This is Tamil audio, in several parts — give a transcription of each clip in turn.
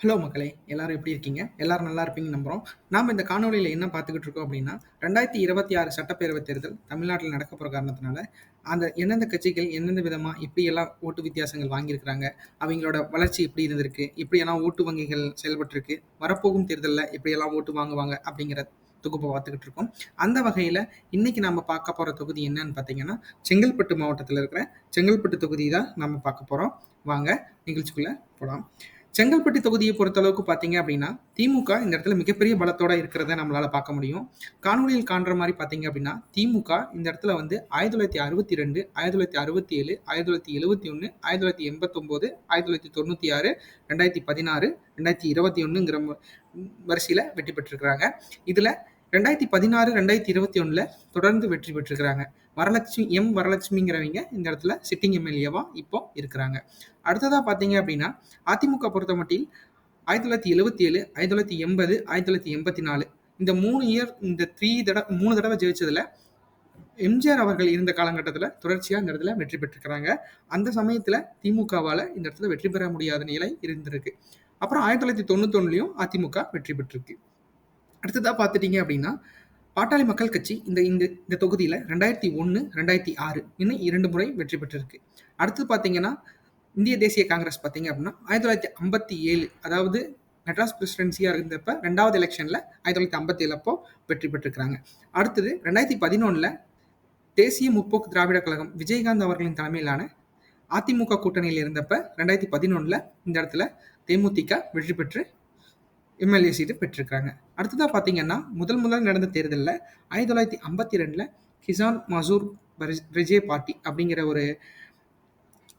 ஹலோ மக்களே எல்லாரும் எப்படி இருக்கீங்க? எல்லாரும் நல்லா இருப்பீங்கன்னு நம்புகிறோம் நாம் இந்த காணொலியில் என்ன பார்த்துக்கிட்டு இருக்கோம் அப்படின்னா ரெண்டாயிரத்தி இருபத்தி ஆறு சட்டப்பேரவைத் தேர்தல் தமிழ்நாட்டில் நடக்க போகிற காரணத்தினால அந்த எந்தெந்த கட்சிகள் எந்தெந்த விதமாக இப்படியெல்லாம் ஓட்டு வித்தியாசங்கள் வாங்கியிருக்கிறாங்க அவங்களோட வளர்ச்சி எப்படி இருந்திருக்கு இப்படியெல்லாம் ஓட்டு வங்கிகள் செயல்பட்டிருக்கு வரப்போகும் தேர்தலில் எப்படியெல்லாம் ஓட்டு வாங்குவாங்க அப்படிங்கிற தொகுப்பை பார்த்துக்கிட்டு இருக்கோம். அந்த வகையில் இன்னைக்கு நம்ம பார்க்க போகிற தொகுதி என்னன்னு பார்த்தீங்கன்னா செங்கல்பட்டு மாவட்டத்தில் இருக்கிற செங்கல்பட்டு தொகுதி தான் நம்ம பார்க்க போகிறோம் வாங்க நிகழ்ச்சிக்குள்ளே போகலாம் செங்கல்பட்டு தொகுதியை பொறுத்தளவுக்கு பார்த்தீங்க அப்படின்னா திமுக இந்த இடத்துல மிகப்பெரிய பலத்தோட இருக்கிறத நம்மளால பார்க்க முடியும். காணொலியில் காண்ற மாதிரி பார்த்தீங்க அப்படின்னா திமுக இந்த இடத்துல வந்து ஆயிரத்தி தொள்ளாயிரத்தி அறுபத்தி ரெண்டு ஆயிரத்தி தொள்ளாயிரத்தி அறுபத்தி ஏழு ஆயிரத்தி தொள்ளாயிரத்தி எழுபத்தி ஒன்று ஆயிரத்தி தொள்ளாயிரத்தி எண்பத்தொம்போது ஆயிரத்தி தொள்ளாயிரத்தி தொண்ணூற்றி ஆறு ரெண்டாயிரத்தி பதினாறு ரெண்டாயிரத்தி இருபத்தி ஒன்றுங்கிற வரிசையில் வெற்றி பெற்றிருக்கிறாங்க. இதில் ரெண்டாயிரத்தி பதினாறு ரெண்டாயிரத்தி இருபத்தி ஒன்றில் தொடர்ந்து வெற்றி பெற்றிருக்கிறாங்க. வரலட்சுமி எம் வரலட்சுமிங்கிறவங்க இந்த இடத்துல சிட்டிங் எம்எல்ஏவா இப்போ இருக்கிறாங்க. அடுத்ததாக பார்த்தீங்க அப்படின்னா அதிமுக பொறுத்த மட்டில் ஆயிரத்தி தொள்ளாயிரத்தி எழுபத்தி ஏழு ஆயிரத்தி தொள்ளாயிரத்தி எண்பது ஆயிரத்தி தொள்ளாயிரத்தி எண்பத்தி நாலு இந்த மூணு இயர் இந்த த்ரீ தடவை மூணு தடவை ஜெயிச்சதுல எம்ஜிஆர் அவர்கள் இருந்த காலகட்டத்தில் தொடர்ச்சியாக இந்த இடத்துல வெற்றி பெற்றிருக்கிறாங்க. அந்த சமயத்தில் திமுகவால் இந்த இடத்துல வெற்றி பெற முடியாத நிலை இருந்திருக்கு. அப்புறம் ஆயிரத்தி தொள்ளாயிரத்தி தொண்ணூத்தொன்னுலையும் அதிமுக வெற்றி பெற்றிருக்கு. அடுத்ததாக பார்த்துட்டீங்க அப்படின்னா பாட்டாளி மக்கள் கட்சி இந்த இந்த இந்த தொகுதியில் ரெண்டாயிரத்தி ஒன்று ரெண்டாயிரத்தி ஆறு இன்னும் இரண்டு முறை வெற்றி பெற்றிருக்கு. அடுத்து பார்த்தீங்கன்னா இந்திய தேசிய காங்கிரஸ் பார்த்தீங்க அப்படின்னா ஆயிரத்தி தொள்ளாயிரத்தி ஐம்பத்தி ஏழு அதாவது மெட்ராஸ் பிரசிடென்சியாக இருந்தப்ப ரெண்டாவது எலெக்ஷனில் ஆயிரத்தி தொள்ளாயிரத்தி ஐம்பத்தி ஏழு அப்போ வெற்றி பெற்றிருக்கிறாங்க. அடுத்தது ரெண்டாயிரத்தி பதினொன்றில் தேசிய முற்போக்கு திராவிட கழகம் விஜயகாந்த் அவர்களின் தலைமையிலான அதிமுக கூட்டணியில் இருந்தப்ப ரெண்டாயிரத்தி பதினொன்றில் இந்த இடத்துல தேமுதிக வெற்றி பெற்று எம்எல்ஏ சீட்டு பெற்றிருக்காங்க அடுத்ததாக பார்த்தீங்கன்னா முதல் முதல் நடந்த தேர்தலில் ஆயிரத்தி தொள்ளாயிரத்தி ஐம்பத்தி ரெண்டில் கிசான் மசூர் விஜய் பார்ட்டி அப்படிங்கிற ஒரு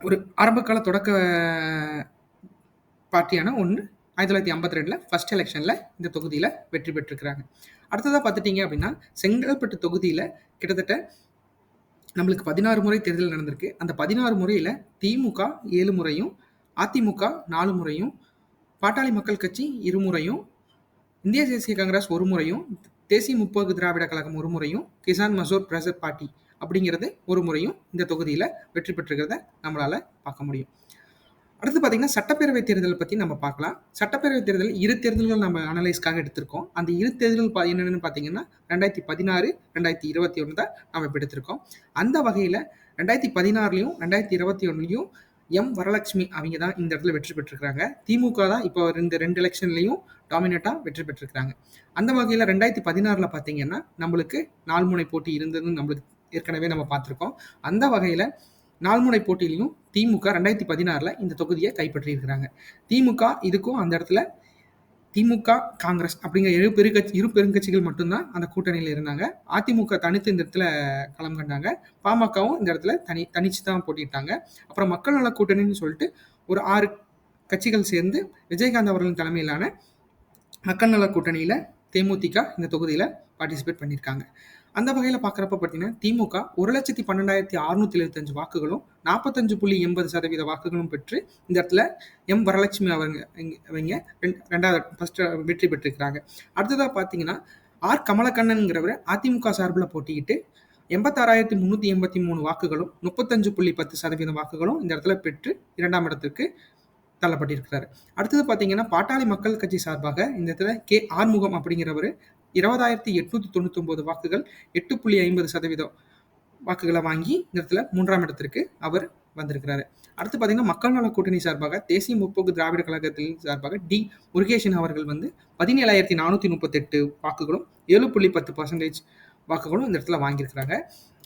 ஒரு ஆரம்பகால தொடக்க பார்ட்டியான ஒன்று ஆயிரத்தி தொள்ளாயிரத்தி ஐம்பத்தி ரெண்டில் ஃபர்ஸ்ட் எலெக்ஷனில் இந்த தொகுதியில் வெற்றி பெற்றிருக்கிறாங்க. அடுத்ததாக பார்த்துட்டிங்க அப்படின்னா செங்கல்பட்டு தொகுதியில் கிட்டத்தட்ட நம்மளுக்கு பதினாறு முறை தேர்தல் நடந்திருக்கு. அந்த பதினாறு முறையில் திமுக ஏழு முறையும் அதிமுக நாலு முறையும் பாட்டாளி மக்கள் கட்சி இருமுறையும் இந்திய தேசிய காங்கிரஸ் ஒரு முறையும் தேசிய முற்போக்கு திராவிட கழகம் ஒரு முறையும் கிசான் மசோர் பிரசர் பார்ட்டி அப்படிங்கிறது ஒரு முறையும் இந்த தொகுதியில் வெற்றி பெற்றிருக்கிறத நம்மளால் பார்க்க முடியும். அடுத்து பார்த்தீங்கன்னா சட்டப்பேரவை தேர்தலை பற்றி நம்ம பார்க்கலாம். சட்டப்பேரவை தேர்தல் இரு தேர்தல்கள் நம்ம அனலைஸ்க்காக எடுத்திருக்கோம். அந்த இரு தேர்தல்கள் பா என்னென்னு பார்த்தீங்கன்னா ரெண்டாயிரத்தி பதினாறு ரெண்டாயிரத்தி இருபத்தி ஒன்று தான் நம்ம இப்போ எடுத்திருக்கோம். அந்த வகையில் ரெண்டாயிரத்தி பதினாறுலையும் ரெண்டாயிரத்தி இருபத்தி ஒன்றுலையும் எம் வரலட்சுமி அவங்க தான் இந்த இடத்துல வெற்றி பெற்றிருக்கிறாங்க. திமுக தான் இப்போ ரெண்டு ரெண்டு எலெக்ஷன்லையும் டாமினேட்டாக வெற்றி பெற்றிருக்கிறாங்க. அந்த வகையில் ரெண்டாயிரத்தி பதினாறில் பார்த்தீங்கன்னா நம்மளுக்கு நால்முனை போட்டி இருந்ததுன்னு நம்மளுக்கு ஏற்கனவே நம்ம பார்த்துருக்கோம். அந்த வகையில் நால்முனை போட்டியிலையும் திமுக ரெண்டாயிரத்தி பதினாறில் இந்த தொகுதியை கைப்பற்றியிருக்கிறாங்க. திமுக இதுக்கும் அந்த இடத்துல திமுக காங்கிரஸ் அப்படிங்கிற இரு பெருக்கட்சி இரு பெருங்கட்சிகள் மட்டும்தான் அந்த கூட்டணியில் இருந்தாங்க. அதிமுக தனித்து இந்த இடத்துல களம் கண்டாங்க. பாமகவும் இந்த இடத்துல தனி தனிச்சு தான் போட்டிட்டாங்க அப்புறம் மக்கள் நல கூட்டணின்னு சொல்லிட்டு ஒரு ஆறு கட்சிகள் சேர்ந்து விஜயகாந்த் அவர்களின் தலைமையிலான மக்கள் நல கூட்டணியில் தேமுதிக இந்த தொகுதியில் பார்ட்டிசிபேட் பண்ணியிருக்காங்க. அந்த வகையில் பார்க்குறப்ப பார்த்தீங்கன்னா திமுக ஒரு லட்சத்தி பன்னெண்டாயிரத்தி அறுநூத்தி எழுபத்தஞ்சு வாக்குகளும் நாற்பத்தஞ்சு புள்ளி எண்பது சதவீத வாக்குகளும் பெற்று இந்த இடத்துல எம் வரலட்சுமி அவங்க அவங்க ரெண்டாவது ஃபர்ஸ்ட் வெற்றி பெற்றிருக்கிறாங்க. அடுத்ததாக பார்த்தீங்கன்னா ஆர் கமலக்கண்ணன்ங்கிறவர் அதிமுக சார்பில் போட்டிக்கிட்டு எண்பத்தாறாயிரத்தி முந்நூற்றி எண்பத்தி மூணு வாக்குகளும் முப்பத்தஞ்சு புள்ளி பத்து சதவீத வாக்குகளும் இந்த இடத்துல பெற்று இரண்டாம் இடத்திற்கு தள்ளப்பட்டிருக்கிறார். அடுத்தது பார்த்தீங்கன்னா பாட்டாளி மக்கள் கட்சி சார்பாக இந்த இடத்துல கே ஆறுமுகம் அப்படிங்கிறவர் இருபதாயிரத்தி எட்நூத்தி தொண்ணூத்தி வாக்குகள் எட்டு புள்ளி ஐம்பது சதவீதம் வாக்குகளை வாங்கி இந்த இடத்துல மூன்றாம் இடத்திற்கு அவர் வந்திருக்கிறாரு. அடுத்து பார்த்தீங்கன்னா மக்கள் நல கூட்டணி சார்பாக தேசிய முற்போக்கு திராவிட கழகத்தின் சார்பாக டி முருகேசன் அவர்கள் வந்து பதினேழாயிரத்தி நானூற்றி முப்பத்தெட்டு வாக்குகளும் ஏழு புள்ளி பத்து பர்சன்டேஜ் வாக்குகளும் இந்த இடத்துல வாங்கியிருக்கிறாங்க.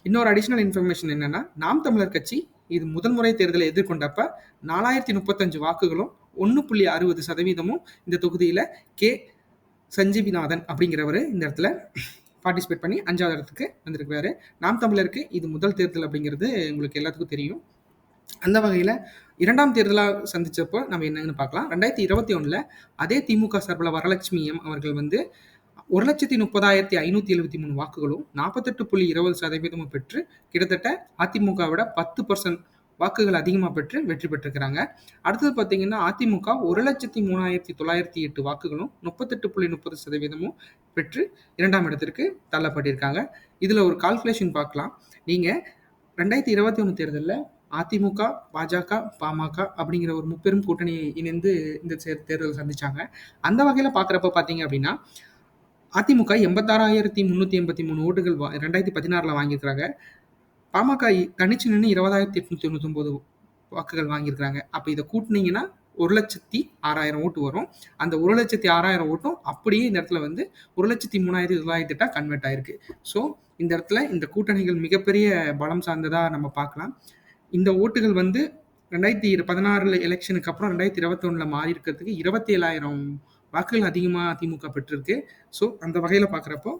இன்னொரு அடிஷ்னல் இன்ஃபர்மேஷன் என்னன்னா நாம் தமிழர் கட்சி இது முதல் முறை தேர்தலை எதிர்கொண்டப்ப நாலாயிரத்தி முப்பத்தஞ்சு வாக்குகளும் ஒன்று புள்ளி அறுபது சதவீதமும் இந்த தொகுதியில் கே சஞ்சீவிநாதன் அப்படிங்கிறவர் இந்த இடத்துல பார்ட்டிசிபேட் பண்ணி அஞ்சாவது இடத்துக்கு வந்திருக்கிறாரு. நாம் தமிழருக்கு இது முதல் தேர்தல் அப்படிங்கிறது உங்களுக்கு எல்லாத்துக்கும் தெரியும். அந்த வகையில் இரண்டாம் தேர்தலாக சந்தித்தப்போ நம்ம என்னன்னு பார்க்கலாம். ரெண்டாயிரத்தி இருபத்தி ஒன்றில் அதே திமுக சார்பில் வரலட்சுமி எம் அவர்கள் வந்து ஒரு லட்சத்தி முப்பதாயிரத்தி ஐநூற்றி எழுபத்தி மூணு வாக்குகளும் நாற்பத்தெட்டு புள்ளி இருபது சதவீதமும் பெற்று கிட்டத்தட்ட அதிமுகவோட பத்து பர்சன்ட் வாக்குகள் அதிகமாக பெற்று வெற்றி பெற்றிருக்கிறாங்க அடுத்தது பார்த்தீங்கன்னா அதிமுக ஒரு லட்சத்தி மூணாயிரத்தி தொள்ளாயிரத்தி எட்டு வாக்குகளும் முப்பத்தெட்டு புள்ளி முப்பது சதவீதமும் பெற்று இரண்டாம் இடத்திற்கு தள்ளப்பட்டிருக்காங்க இதில் ஒரு கால்குலேஷன் பார்க்கலாம் நீங்கள் ரெண்டாயிரத்தி இருபத்தி ஒன்று தேர்தலில் அதிமுக, பாஜக, பாமக அப்படிங்கிற ஒரு முப்பெரும் கூட்டணி இணைந்து இந்த தேர்தல் சந்திச்சாங்க. அந்த வகையில் பார்க்குறப்ப பார்த்தீங்க அப்படின்னா, அதிமுக 86,383 ஓட்டுகள் வா 2016ல வாங்கியிருக்கிறாங்க. பாமக தனிச்சு நின்று இருபதாயிரத்தி எட்நூத்தி தொண்ணூத்தி ஒன்பது வாக்குகள் வாங்கியிருக்கிறாங்க. அப்ப இதை கூட்டினீங்கன்னா ஒரு லட்சத்தி ஆறாயிரம் ஓட்டு வரும். அந்த ஒரு லட்சத்தி ஆறாயிரம் ஓட்டும் அப்படியே இந்த இடத்துல வந்து ஒரு லட்சத்தி மூணாயிரத்தி தொள்ளாயிரத்தி எட்டா கன்வெர்ட் ஆயிருக்கு. ஸோ இந்த இடத்துல இந்த கூட்டணிகள் மிகப்பெரிய பலம் சார்ந்ததா நம்ம பார்க்கலாம். இந்த ஓட்டுகள் வந்து ரெண்டாயிரத்தி பதினாறுல எலெக்ஷனுக்கு அப்புறம் ரெண்டாயிரத்தி இருபத்தி ஒண்ணுல மாறி இருக்கிறதுக்கு இருபத்தி ஏழாயிரம் வாக்குகள் அதிகமாக திமுக பெற்றிருக்கு. ஸோ அந்த வகையில் பார்க்குறப்போ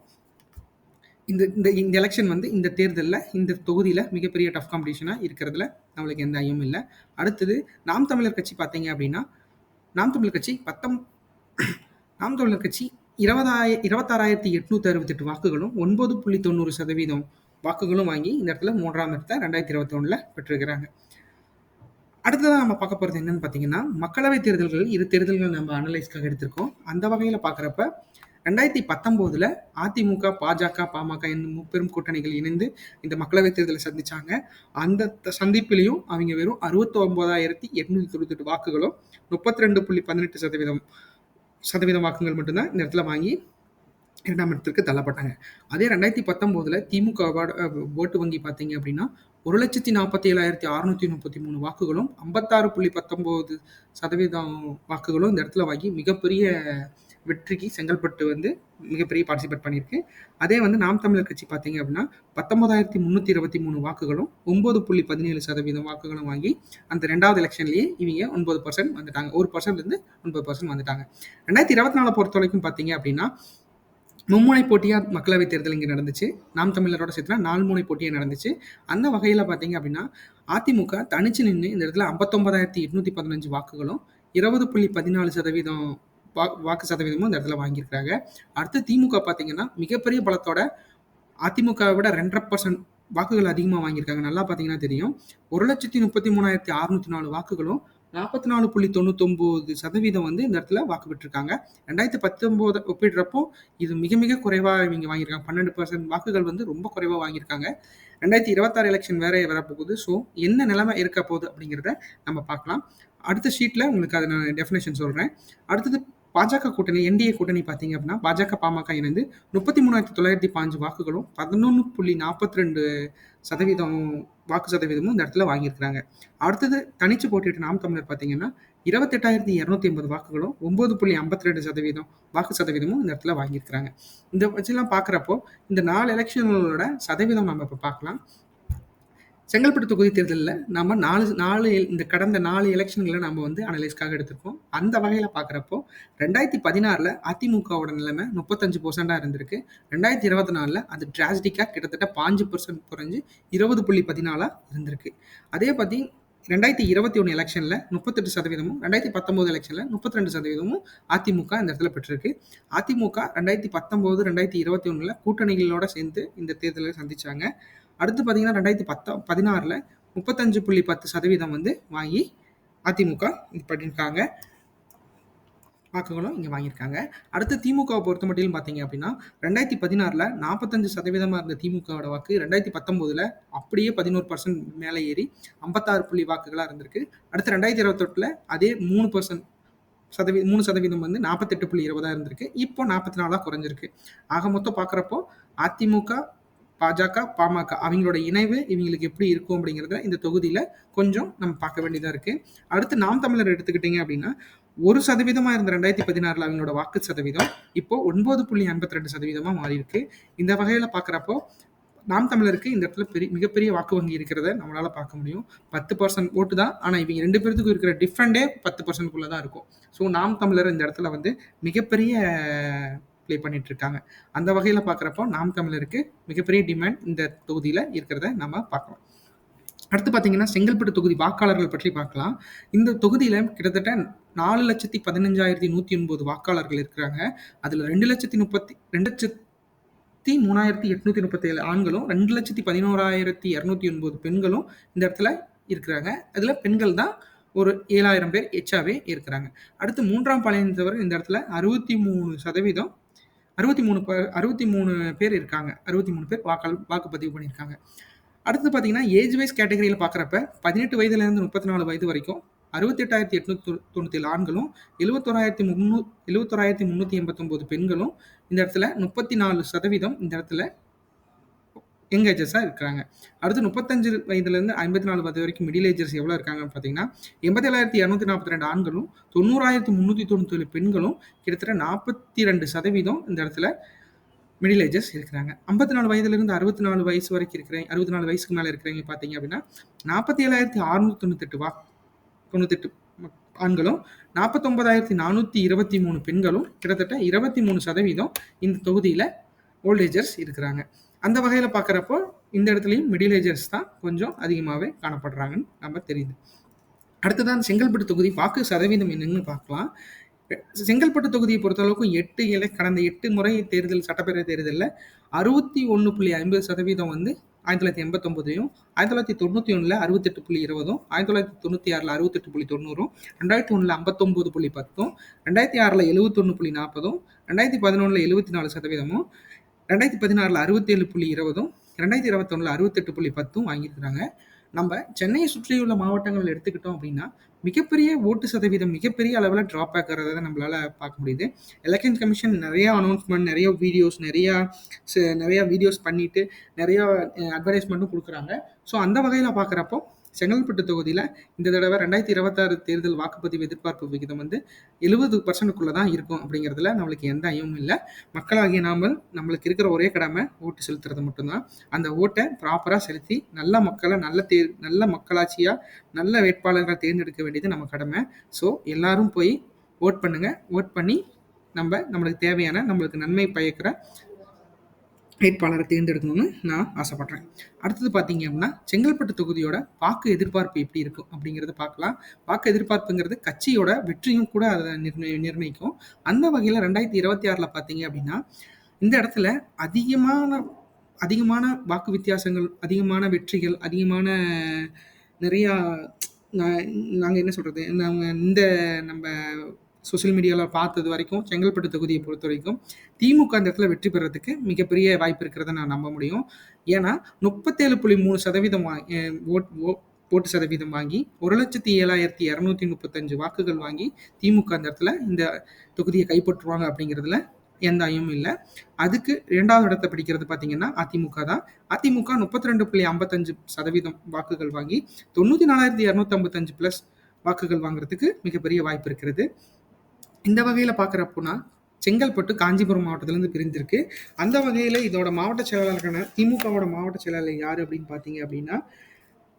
இந்த இந்த இந்த எலெக்ஷன் வந்து இந்த தேர்தலில் இந்த தொகுதியில் மிகப்பெரிய டஃப் காம்படிஷனாக இருக்கிறதுல நம்மளுக்கு எந்த ஐயமும் இல்லை அடுத்தது நாம் தமிழர் கட்சி பார்த்தீங்க அப்படின்னா, நாம் தமிழர் கட்சி பத்தம் நாம் தமிழர் கட்சி 20,000 26,868 வாக்குகளும் 9.90% வாக்குகளும் வாங்கி இந்த இடத்துல 3ஆம் இடத்த 2021ல பெற்றிருக்கிறாங்க. அடுத்ததாக நம்ம பார்க்க போகிறது என்னன்னு பார்த்தீங்கன்னா, மக்களவைத் தேர்தல்கள் இரு தேர்தல்கள் நம்ம அனலைஸ்க்காக எடுத்திருக்கோம். அந்த வகையில் பார்க்குறப்ப ரெண்டாயிரத்தி பத்தொம்போதுல அதிமுக பாஜக பாமக என்னும் முப்பெரும் கூட்டணிகள் இணைந்து இந்த மக்களவைத் தேர்தலை சந்திச்சாங்க. அந்த சந்திப்பிலையும் அவங்க வெறும் அறுபத்தி ஒன்பதாயிரத்தி எட்நூத்தி தொண்ணூத்தி எட்டு வாக்குகளும் முப்பத்தி ரெண்டு புள்ளி பதினெட்டு சதவீதம் சதவீதம் வாக்குகள் மட்டும்தான் இந்த இடத்துல வாங்கி இரண்டாம் இடத்திற்கு தள்ளப்பட்டாங்க. அதே ரெண்டாயிரத்தி பத்தொம்போதில் திமுக ஓட்டு வங்கி பார்த்தீங்க அப்படின்னா ஒரு லட்சத்தி நாற்பத்தி ஏழாயிரத்தி அறுநூத்தி முப்பத்தி மூணு வாக்குகளும் ஐம்பத்தாறு புள்ளி பத்தொம்போது சதவீதம் வாக்குகளும் இந்த இடத்துல வாங்கி மிகப்பெரிய வெற்றிக்கு செங்கல்பட்டு வந்து மிகப்பெரிய பார்ட்டிசிபேட் பண்ணியிருக்கு. அதே வந்து நாம் தமிழர் கட்சி பார்த்தீங்க அப்படின்னா பத்தொன்பதாயிரத்தி முந்நூற்றி இருபத்தி மூணு வாக்குகளும் ஒன்பது புள்ளி பதினேழு சதவீதம் வாக்குகளும் வாங்கி அந்த ரெண்டாவது எலெக்ஷன்லேயே இவங்க ஒன்பது பர்சன்ட் வந்துட்டாங்க. ஒரு பர்சன்ட்லேருந்து ஒன்பது பர்சன்ட் வந்துட்டாங்க. ரெண்டாயிரத்தி இருபத்தி நாலு பொறுத்த வரைக்கும் பார்த்தீங்க அப்படின்னா மும்முனை போட்டியாக மக்களவைத் தேர்தல் இங்கே நடந்துச்சு. நாம் தமிழரோட சேர்த்துனா நாலு முனை போட்டியாக நடந்துச்சு. அந்த வகையில் பார்த்தீங்க அப்படின்னா, அதிமுக தனிச்சு நின்று இந்த இடத்துல 59,815 வாக்குகளும் 20.14% வா வாக்கு சதவீதமும் இந்த இடத்துல வாங்கியிருக்கிறாங்க. அடுத்து திமுக பார்த்தீங்கன்னா, மிகப்பெரிய பலத்தோட அதிமுகவை விட 2.5% வாக்குகள் அதிகமாக வாங்கியிருக்காங்க. நல்லா பார்த்தீங்கன்னா தெரியும். 1,33,604 வாக்குகளும் 44.99% வந்து இந்த இடத்துல வாக்கு பெற்றிருக்காங்க. 2019 ஒப்பிடுறப்போ இது மிக மிக குறைவாக இவங்க வாங்கியிருக்காங்க. 12% வாக்குகள் வந்து ரொம்ப குறைவாக வாங்கியிருக்காங்க. 2026 எலக்ஷன் வேற வரப்போகுது. ஸோ என்ன நிலைமை இருக்க போகுது அப்படிங்கிறத நம்ம பார்க்கலாம். அடுத்த ஷீட்டில் உங்களுக்கு அதை நான் டெஃபினேஷன் சொல்கிறேன் அடுத்தது பாஜக கூட்டணி என்டிஏ கூட்டணி பார்த்தீங்க அப்படின்னா, பாஜக, பாமக இணைந்து 33,905 வாக்குகளும் 11.42% வாக்கு சதவீதமும் இந்த இடத்துல வாங்கியிருக்கிறாங்க. அடுத்தது தனிச்சு போட்டியிட்ட நாம் தமிழர் பார்த்தீங்கன்னா, 28,280 வாக்குகளும் 9.52% வாக்கு சதவீதமும் இந்த இடத்துல வாங்கியிருக்கிறாங்க. இந்த வச்சுலாம் பார்க்குறப்போ, இந்த நாலு எலெக்ஷன்களோட சதவீதம் நம்ம இப்போ பார்க்கலாம். செங்கல்பட்டு தொகுதி தேர்தலில் நம்ம நாலு நாலு இந்த கடந்த நாலு எலெக்ஷன்களை நம்ம வந்து அனலைஸ்க்காக எடுத்திருக்கோம். அந்த வகையில் பார்க்குறப்போ ரெண்டாயிரத்தி பதினாறில் அதிமுகவோட நிலைமை முப்பத்தஞ்சு பர்சண்ட்டாக இருந்திருக்கு. ரெண்டாயிரத்தி இருபத்தி நாலில் அது டிராஜடிக்காக கிட்டத்தட்ட பாஞ்சு பர்சன்ட் குறைஞ்சி இருபது புள்ளி பதினாலாக இருந்திருக்கு. அதே பற்றி ரெண்டாயிரத்தி இருபத்தி ஒன்று எலெக்ஷனில் முப்பத்தெட்டு சதவீதமும் ரெண்டாயிரத்தி பத்தொம்போது எலெக்ஷனில் முப்பத்தி ரெண்டு சதவீதமும் அதிமுக இந்த இடத்துல பெற்றிருக்கு. அதிமுக ரெண்டாயிரத்தி பத்தொம்போது ரெண்டாயிரத்தி இருபத்தி ஒன்றில் கூட்டணிகளோடு சேர்ந்து இந்த தேர்தலை சந்தித்தாங்க அடுத்து பார்த்தீங்கன்னா ரெண்டாயிரத்தி பத்தா பதினாறில் முப்பத்தஞ்சு புள்ளி பத்து சதவீதம் வந்து வாங்கி அதிமுக இது பண்ணியிருக்காங்க வாக்குகளும் இங்கே வாங்கியிருக்காங்க. அடுத்து திமுகவை பொறுத்த மட்டிலும் பார்த்தீங்க அப்படின்னா ரெண்டாயிரத்தி பதினாறில் நாற்பத்தஞ்சு சதவீதமாக இருந்த திமுகவோட வாக்கு ரெண்டாயிரத்தி பத்தொம்போதில் அப்படியே பதினோரு பர்சன்ட் மேலே ஏறி ஐம்பத்தாறு புள்ளி வாக்குகளாக இருந்திருக்கு. அடுத்து ரெண்டாயிரத்தி இருபத்தெட்டில் அதே மூணு பர்சன்ட் சதவீதம் மூணு சதவீதம் வந்து நாற்பத்தெட்டு புள்ளி இருபதாக இருந்திருக்கு. இப்போ நாற்பத்தி நாலாக குறைஞ்சிருக்கு. ஆக மொத்தம் பார்க்குறப்போ அதிமுக பாஜக, பாமக அவங்களோட இணைவு இவங்களுக்கு எப்படி இருக்கும் அப்படிங்கிறத இந்த தொகுதியில கொஞ்சம் நம்ம பார்க்க வேண்டியதா இருக்கு. அடுத்து நாம் தமிழர் எடுத்துக்கிட்டீங்க அப்படின்னா, ஒரு சதவீதமாக இருந்த ரெண்டாயிரத்தி பதினாறில் அவங்களோட வாக்கு சதவீதம் இப்போ 9.52%ஆ இருக்கு இந்த வகையில பார்க்குறப்போ, நாம் தமிழருக்கு இந்த இடத்துல பெரிய மிகப்பெரிய வாக்கு வங்கி இருக்கிறத நம்மளால பார்க்க முடியும். 10% ஓட்டு தான். ஆனா இவிங்க 2 பேத்துக்கும் இருக்கிற டிஃப்ரெண்டே பத்து பர்சன்ட் தான் இருக்கும். ஸோ நாம் தமிழர் இந்த இடத்துல வந்து மிகப்பெரிய ப்ளே பண்ணிட்டு இருக்காங்க அந்த வகையில் பார்க்குறப்போ நாம் தமிழருக்கு மிகப்பெரிய டிமாண்ட் இந்த தொகுதியில் இருக்கிறத நம்ம பார்க்கலாம் அடுத்து பார்த்தீங்கன்னா செங்கல்பட்டு தொகுதி வாக்காளர்கள் பற்றி பார்க்கலாம் இந்த தொகுதியில் கிட்டத்தட்ட நாலு லட்சத்தி பதினஞ்சாயிரத்தி நூற்றி ஒன்பது வாக்காளர்கள் இருக்கிறாங்க. அதில் ரெண்டு லட்சத்தி முப்பத்தி ரெண்டு லட்சத்தி மூணாயிரத்தி எட்நூத்தி முப்பத்தேழு ஆண்களும் ரெண்டு லட்சத்தி பதினோராயிரத்தி இரநூத்தி ஒன்பது பெண்களும் இந்த இடத்துல இருக்கிறாங்க. அதில் பெண்கள் தான் ஒரு ஏழாயிரம் பேர் எச்சாவே இருக்கிறாங்க. அடுத்து மூன்றாம் பாளையத்தவர் இந்த இடத்துல அறுபத்தி மூணு சதவீதம் அறுபத்தி மூணு ப அறுபத்தி மூணு பேர் இருக்காங்க. 63 பேர் வாக்காளர் வாக்குப்பதிவு பண்ணியிருக்காங்க. அடுத்து பார்த்தீங்கன்னா ஏஜ் வைஸ் கேட்டகரியில் பார்க்குறப்ப பதினெட்டு வயதுலேருந்து முப்பத்தி நாலு வயது வரைக்கும் அறுபத்தெட்டாயிரத்தி எட்நூத்தி தொண்ணூற்றி ஏழு ஆண்களும் எழுபத்தோராயிரத்தி முன்னூ எழுபத்தோராயிரத்தி முந்நூற்றி எண்பத்தொம்போது பெண்களும் இந்த இடத்துல முப்பத்தி நாலு சதவீதம் இந்த இடத்துல யங் ஏஜர்ஸாக இருக்கிறாங்க. அடுத்து முப்பத்தஞ்சு வயதுலேருந்து ஐம்பத்தி நாலு வயது வரைக்கும் மிடில் ஏஜர்ஸ் எவ்வளோ இருக்காங்கன்னு பார்த்தீங்கன்னா எண்பத்தேழாயிரத்தி இரநூத்தி நாற்பத்தி ரெண்டு ஆண்களும் தொண்ணூறாயிரத்தி முந்நூற்றி தொண்ணூற்றி பெண்களும் கிட்டத்தட்ட நாற்பத்தி ரெண்டு சதவீதம் இந்த இடத்துல மிடில் ஏஜஸ் இருக்கிறாங்க. ஐம்பத்தி நாலு வயதுலேருந்து அறுபத்தி நாலு வயசு வரைக்கும் இருக்கிறேன் அறுபத்தி நாலு வயசுக்கு மேலே இருக்கிறவங்க பார்த்தீங்க அப்படின்னா நாற்பத்தி ஏழாயிரத்தி அறுநூத்தி தொண்ணூத்தெட்டு வா தொண்ணூத்தெட்டு ஆண்களும் நாற்பத்தொன்பதாயிரத்தி நானூற்றி இருபத்தி மூணு பெண்களும் கிட்டத்தட்ட இருபத்தி மூணு சதவீதம் இந்த தொகுதியில் ஓல்டேஜர்ஸ் இருக்கிறாங்க. அந்த வகையில் பார்க்குறப்போ இந்த இடத்துலையும் மிடில் ஏஜர்ஸ் தான் கொஞ்சம் அதிகமாகவே காணப்படுறாங்கன்னு நம்ம தெரியுது. அடுத்ததான் செங்கல்பட்டு தொகுதி வாக்கு சதவீதம் என்னன்னு பார்க்கலாம். செங்கல்பட்டு தொகுதியை பொறுத்தளவுக்கு எட்டு இலை கடந்த எட்டு முறை தேர்தல் சட்டப்பேரவை தேர்தலில் அறுபத்தி ஒன்று புள்ளி ஐம்பது சதவீதம் வந்து ஆயிரத்தி தொள்ளாயிரத்தி எண்பத்தொம்பதையும் ஆயிரத்தி தொள்ளாயிரத்தி தொண்ணூற்றி ஒன்றில் அறுபத்தெட்டு புள்ளி இருபதும் ஆயிரத்தி தொள்ளாயிரத்தி தொண்ணூற்றி ஆறில் அறுபத்தெட்டு புள்ளி தொண்ணூறும் ரெண்டாயிரத்தி ஒன்றில் ஐம்பத்தொம்பது புள்ளி பத்தும் ரெண்டாயிரத்தி ஆறில் எழுபத்தொன்று புள்ளி நாற்பதும் ரெண்டாயிரத்தி பதினொன்றில் எழுபத்தி நாலு சதவீதமும் ரெண்டாயிரத்தி பதினாறில் அறுபத்தேழு புள்ளி இருபதும் ரெண்டாயிரத்தி இருபத்தொன்னில் அறுபத்தெட்டு புள்ளி பத்தும் வாங்கியிருக்கிறாங்க. நம்ம சென்னையை சுற்றியுள்ள மாவட்டங்கள் எடுத்துக்கிட்டோம் அப்படின்னா மிகப்பெரிய ஓட்டு சதவீதம் மிகப்பெரிய அளவில் ட்ராப் ஆகிறத நம்மளால் பார்க்க முடியுது. எலெக்ஷன் கமிஷன் நிறையா அனௌன்ஸ்மெண்ட் நிறைய வீடியோஸ் நிறையா நிறையா வீடியோஸ் பண்ணிவிட்டு நிறையா அட்வர்டைஸ்மெண்ட்டும் கொடுக்குறாங்க. ஸோ அந்த வகையில் பார்க்குறப்போ செங்கல்பட்டு தொகுதியில் இந்த தடவை ரெண்டாயிரத்தி இருபத்தாறு தேர்தல் வாக்குப்பதிவு எதிர்பார்ப்பு விகிதம் வந்து எழுபது பர்சன்ட்டுக்குள்ளே தான் இருக்கும் அப்படிங்கிறதுல நம்மளுக்கு எந்த ஐயமும் இல்லை. மக்களாகிய நாமல் நம்மளுக்கு இருக்கிற ஒரே கடமை ஓட்டு செலுத்துறது மட்டும்தான். அந்த ஓட்டை ப்ராப்பராக செலுத்தி நல்ல மக்களை நல்ல தேர் நல்ல மக்களாட்சியாக நல்ல வேட்பாளர்களை தேர்ந்தெடுக்க வேண்டியது நம்ம கடமை. ஸோ எல்லாரும் போய் ஓட் பண்ணுங்கள் ஓட் பண்ணி நம்ம நம்மளுக்கு தேவையான நம்மளுக்கு நன்மை பயக்கிற வேட்பாளரை தேர்ந்தெடுக்கணும்னு நான் ஆசைப்பட்றேன். அடுத்தது பார்த்தீங்க அப்படின்னா செங்கல்பட்டு தொகுதியோட வாக்கு எதிர்பார்ப்பு எப்படி இருக்கும் அப்படிங்கிறத பார்க்கலாம். வாக்கு எதிர்பார்ப்புங்கிறது கட்சியோட வெற்றியும் கூட அதை நிர்ணய நிர்ணயிக்கும். அந்த வகையில் ரெண்டாயிரத்தி இருபத்தி ஆறில் பார்த்தீங்க அப்படின்னா இந்த இடத்துல அதிகமான அதிகமான வாக்கு வித்தியாசங்கள் அதிகமான வெற்றிகள் அதிகமான நிறையா நாங்கள் என்ன சொல்கிறது நாங்கள் இந்த நம்ம சோசியல் மீடியாவில் பார்த்தது வரைக்கும் செங்கல்பட்டு தொகுதியை பொறுத்த வரைக்கும் திமுக அந்த இடத்துல வெற்றி பெறதுக்கு மிகப்பெரிய வாய்ப்பு இருக்கிறத நான் நம்ப முடியும். ஏன்னா முப்பத்தேழு புள்ளி மூணு சதவீதம் ஓட் ஓட்டு சதவீதம் வாங்கி ஒரு லட்சத்தி ஏழாயிரத்தி இரநூத்தி முப்பத்தஞ்சு வாக்குகள் வாங்கி திமுக அந்த இடத்துல இந்த தொகுதியை கைப்பற்றுவாங்க அப்படிங்கிறதுல எந்த ஐயமும் இல்லை. அதுக்கு இரண்டாவது இடத்தை பிடிக்கிறது பார்த்தீங்கன்னா அதிமுக தான். அதிமுக முப்பத்தி ரெண்டு புள்ளி ஐம்பத்தஞ்சு சதவீதம் வாக்குகள் வாங்கி தொண்ணூற்றி நாலாயிரத்தி இரநூத்தி ஐம்பத்தஞ்சு ப்ளஸ் வாக்குகள் வாங்குறதுக்கு மிகப்பெரிய வாய்ப்பு இருக்கிறது. இந்த வகையில் பார்க்குறப்போனா செங்கல்பட்டு காஞ்சிபுரம் மாவட்டத்திலேருந்து பிரிந்திருக்கு அந்த வகையில் இதோட மாவட்ட செயலாளருக்கான திமுகவோட மாவட்ட செயலாளர் யார் அப்படின்னு பார்த்தீங்க அப்படின்னா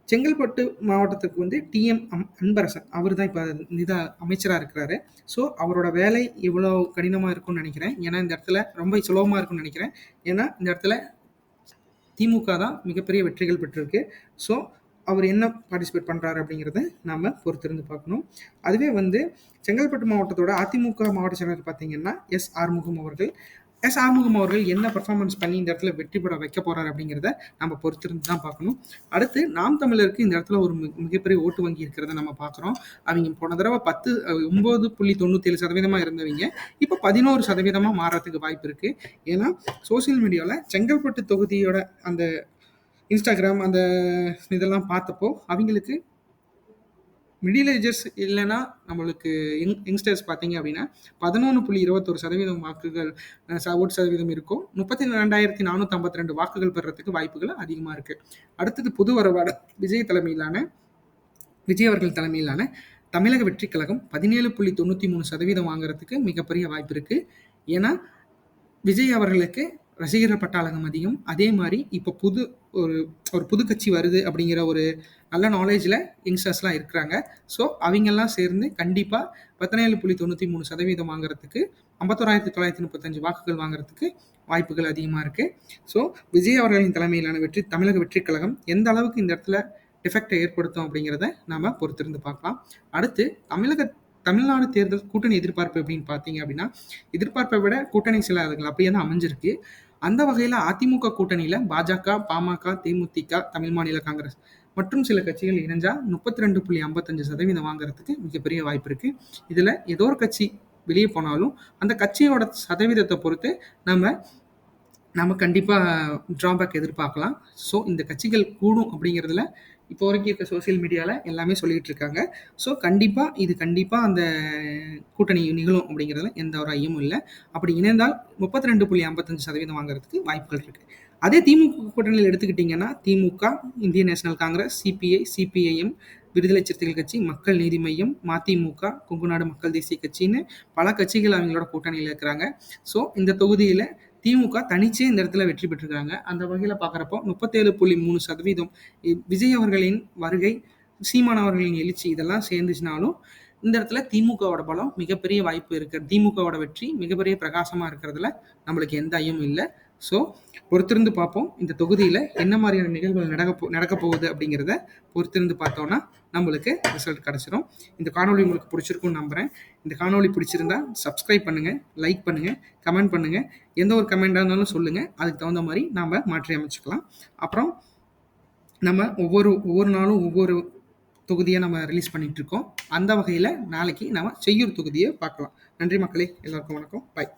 செங்கல்பட்டு மாவட்டத்துக்கு வந்து டிஎம் அம் அன்பரசன். அவர் தான் இப்போ நிதா அமைச்சராக இருக்கிறாரு. ஸோ அவரோட வேலை எவ்வளோ கடினமாக இருக்கும்னு நினைக்கிறேன். ஏன்னா இந்த இடத்துல ரொம்ப சுலபமாக இருக்கும்னு நினைக்கிறேன். ஏன்னா இந்த இடத்துல திமுக தான் மிகப்பெரிய வெற்றிகள் பெற்றிருக்கு. ஸோ அவர் என்ன பார்ட்டிசிபேட் பண்ணுறாரு அப்படிங்கிறத நம்ம பொறுத்திருந்து பார்க்கணும். அதுவே வந்து செங்கல்பட்டு மாவட்டத்தோட அதிமுக மாவட்ட செயலர் பார்த்தீங்கன்னா எஸ் ஆறுமுகம் அவர்கள். எஸ் ஆறுமுகம் அவர்கள் என்ன பர்ஃபார்மன்ஸ் பண்ணி இந்த இடத்துல வெற்றி பெற வைக்க போறாரு அப்படிங்கிறத நம்ம பொறுத்திருந்து தான் பார்க்கணும். அடுத்து நாம் தமிழருக்கு இந்த இடத்துல ஒரு மிகப்பெரிய ஓட்டு வங்கி இருக்கிறத நம்ம பார்க்குறோம். அவங்க போன தடவை பத்து ஒம்பது புள்ளி தொண்ணூற்றி ஏழு சதவீதமாக இருந்தவங்க. இப்போ பதினோரு சதவீதமாக மாறத்துக்கு வாய்ப்பு இருக்குது ஏன்னா சோசியல் மீடியாவில் செங்கல்பட்டு தொகுதியோட அந்த இன்ஸ்டாகிராம் அந்த இதெல்லாம் பார்த்தப்போ அவங்களுக்கு மிடில் ஏஜர்ஸ் இல்லைன்னா நம்மளுக்கு யங் யங்ஸ்டர்ஸ் பார்த்தீங்க அப்படின்னா பதினொன்று புள்ளி இருபத்தொரு சதவீதம் வாக்குகள் ஓட்டு சதவீதம் இருக்கும். முப்பத்தி ரெண்டாயிரத்தி நானூற்றம்பத்தி ரெண்டு வாக்குகள் பெறத்துக்கு வாய்ப்புகள் அதிகமாக இருக்குது அடுத்தது புது வரவாட விஜய் தலைமையிலான விஜய் அவர்கள் தலைமையிலான தமிழக வெற்றி கழகம் பதினேழு புள்ளி தொண்ணூற்றி மூணு சதவீதம் வாங்குறதுக்கு மிகப்பெரிய வாய்ப்பு இருக்குது ஏன்னா விஜய் அவர்களுக்கு ரசிகர் பட்டாளகம் அதிகம். அதே மாதிரி இப்போ புது ஒரு ஒரு புது கட்சி வருது அப்படிங்கிற ஒரு நல்ல நாலேஜில் யங்ஸ்டர்ஸ்லாம் இருக்கிறாங்க. ஸோ அவங்கெல்லாம் சேர்ந்து கண்டிப்பாக பதினேழு புள்ளி தொண்ணூற்றி மூணு சதவீதம் வாங்குறதுக்கு ஐம்பத்தோராயிரத்தி தொள்ளாயிரத்தி முப்பத்தஞ்சு வாக்குகள் வாங்குறதுக்கு வாய்ப்புகள் அதிகமாக இருக்குது ஸோ விஜய் அவர்களின் தலைமையிலான வெற்றி தமிழக வெற்றி கழகம் எந்த அளவுக்கு இந்த இடத்துல டிஃபெக்டை ஏற்படுத்தும் அப்படிங்கிறத நாம் பொறுத்திருந்து பார்க்கலாம். அடுத்து தமிழக தமிழ்நாடு தேர்தல் கூட்டணி எதிர்பார்ப்பு அப்படின்னு பார்த்தீங்க அப்படின்னா எதிர்பார்ப்பை விட கூட்டணி சில அப்படியே தான் அமைஞ்சிருக்கு. அந்த வகையில் அதிமுக கூட்டணியில் பாஜக பாமக தேமுதிக தமிழ் மாநில காங்கிரஸ் மற்றும் சில கட்சிகள் இணைஞ்சால் முப்பத்தி ரெண்டு புள்ளி ஐம்பத்தஞ்சு சதவீதம் வாங்குறதுக்கு மிகப்பெரிய வாய்ப்பு இருக்குது இதில் ஏதோ ஒரு கட்சி வெளியே போனாலும் அந்த கட்சியோட சதவீதத்தை பொறுத்து நம்ம நம்ம கண்டிப்பாக ட்ராபேக் எதிர்பார்க்கலாம். ஸோ இந்த கட்சிகள் கூடும் அப்படிங்கிறதுல இப்போ வரைக்கும் இருக்க சோஷியல் மீடியாவில் எல்லாமே சொல்லிகிட்டு இருக்காங்க. ஸோ கண்டிப்பாக இது கண்டிப்பாக அந்த கூட்டணி நிகழும் அப்படிங்கிறதுல எந்த ஒரு ஐயமும் இல்லை. அப்படி இணைந்தால் முப்பத்தி ரெண்டு புள்ளி ஐம்பத்தஞ்சு சதவீதம் வாங்குறதுக்கு வாய்ப்புகள் இருக்குது அதே திமுக கூட்டணியில் எடுத்துக்கிட்டிங்கன்னா திமுக இந்திய நேஷனல் காங்கிரஸ் சிபிஐ சிபிஐஎம் விடுதலை சிறுத்தைகள் கட்சி மக்கள் நீதி மையம் மதிமுக கொங்குநாடு மக்கள் தேசிய கட்சின்னு பல கட்சிகள் அவங்களோட கூட்டணியில் இருக்கிறாங்க. ஸோ இந்த தொகுதியில் திமுக தனிச்சே இந்த இடத்துல வெற்றி பெற்றிருக்காங்க. அந்த வகையில் பார்க்குறப்போ முப்பத்தேழு புள்ளி மூணு சதவீதம் விஜய் அவர்களின் வருகை சீமான் அவர்களின் எழுச்சி இதெல்லாம் சேர்ந்துச்சுனாலும் இந்த இடத்துல திமுகவோட பலம் மிகப்பெரிய வாய்ப்பு இருக்கு. திமுகவோட வெற்றி மிகப்பெரிய பிரகாசமாக இருக்கிறதுல நம்மளுக்கு எந்த ஐயமும் இல்லை. ஸோ பொறுத்திருந்து பார்ப்போம். இந்த தொகுதியில் என்ன மாதிரியான நிகழ்வுகள் நடக்க போ நடக்க போகுது அப்படிங்கிறத பொறுத்திருந்து பார்த்தோன்னா நம்மளுக்கு ரிசல்ட் கிடச்சிரும். இந்த காணொலி உங்களுக்கு பிடிச்சிருக்கும்னு நம்புகிறேன் இந்த காணொலி பிடிச்சிருந்தா சப்ஸ்கிரைப் பண்ணுங்கள் லைக் பண்ணுங்கள் கமெண்ட் பண்ணுங்கள் எந்த ஒரு கமெண்டாக இருந்தாலும் சொல்லுங்கள் அதுக்கு தகுந்த மாதிரி நாம் மாற்றி அமைச்சுக்கலாம். அப்புறம் நம்ம ஒவ்வொரு ஒவ்வொரு நாளும் ஒவ்வொரு தொகுதியை நம்ம ரிலீஸ் பண்ணிகிட்ருக்கோம் அந்த வகையில் நாளைக்கு நம்ம செய்யூர் தொகுதியை பார்க்கலாம். நன்றி மக்களே. எல்லாருக்கும் வணக்கம். பாய்